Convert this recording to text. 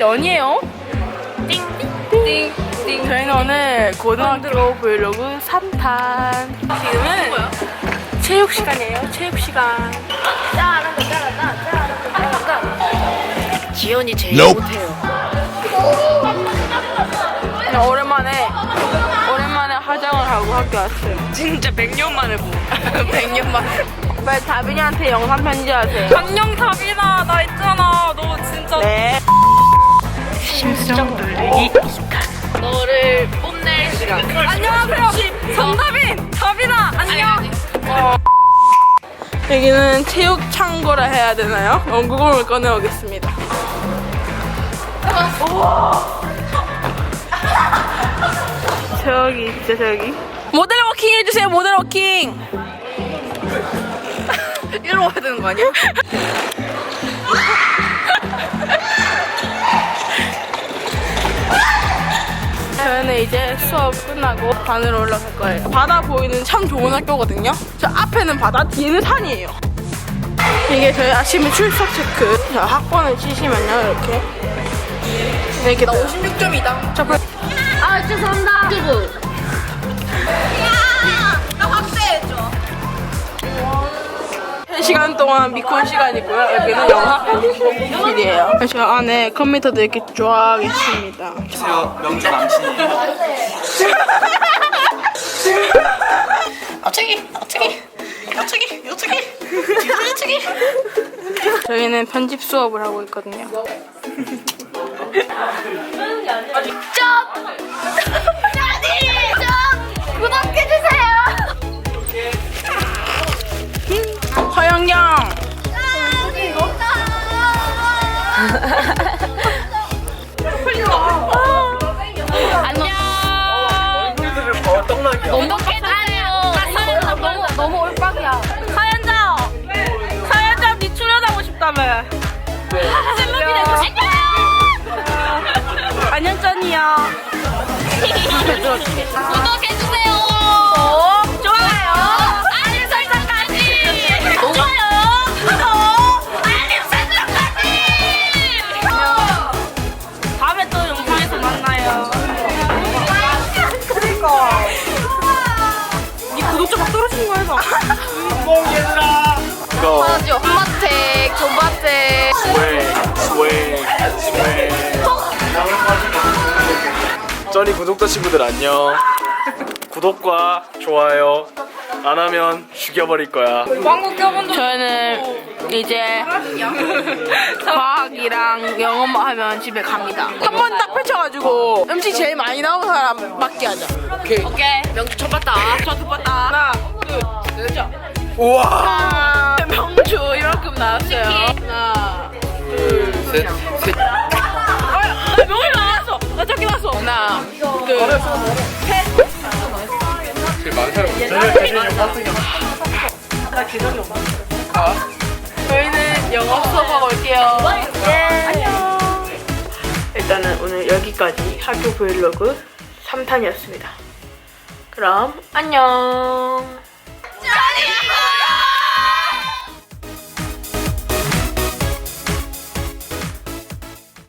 연이에요. 띵띵띵띵. 저희는 오늘 고등학교 브이로그 3탄. 지금은 체육 시간이에요. 체육 시간. 지연이 제일 Nope. 못해요. 그냥 오랜만에 오랜만에 화장을 하고 학교 왔어요. 진짜 100년 만에 보. 100년 만에. 빨리 다빈이한테 영상 편지하세요. 강령 답이나 나 있잖아. 심수정 돌리기 2탄. 너를 뽐낼 시간. 안녕하세요. 정답인 답이나 안녕. 여기는 체육 창고라 해야 되나요? 연구공을 꺼내오겠습니다. 저기 있죠 저기. 모델 워킹 해주세요 모델 워킹. 이리로 와야 되는 거 아니야? 이제 수업 끝나고 반으로 올라갈 거예요. 바다 보이는 참 좋은 학교거든요. 저 앞에는 바다, 뒤에는 산이에요. 이게 저희 아침에 출석 체크. 자, 학번을 치시면요, 이렇게. 이렇게 나 56점이다. 저 벌... 아 죄송합니다. 동안 미콘 시간이고요. 여기는 영화 편집실이에요. 저 안에 컴퓨터도 이렇게 쫙 있습니다. 안녕하세요. 명주 남친이에요. 어쩌기 어쩌기 어쩌기 어쩌기 어쩌기. 저희는 편집 수업을 하고 있거든요. 싶다며. 셀럽이 되고 싶다. 안녕짠이야. 구독해주세요. 좋아요. 알림 설정까지. 좋아요. 구독. 알림 설정까지. 다음에 또 영상에서 만나요. 니 구독자 막 떨어지는 거야, 서 쩌니 구독자 친구들 안녕. 구독과 좋아요 안 하면 죽여버릴 거야. 저희는 이제 과학이랑 영어만 하면 집에 갑니다. 한 번 딱 펼쳐가지고 음식 제일 많이 나온 사람 맞게 하자. 오케이. 오케이. 명주 첫 봤다. 저두 번다 하나, 둘, 셋. 우와. 아, 명주 이만큼 나왔어요. 셋 셋. 아, 나 명이 나왔어. 나 저기 나왔어. 하나, 둘, 셋. 제일 많은 사람. 저희는 영어 수업하고 올게요. 안녕. 일단은 오늘 여기까지 학교 브이로그 3탄이었습니다. 그럼 안녕.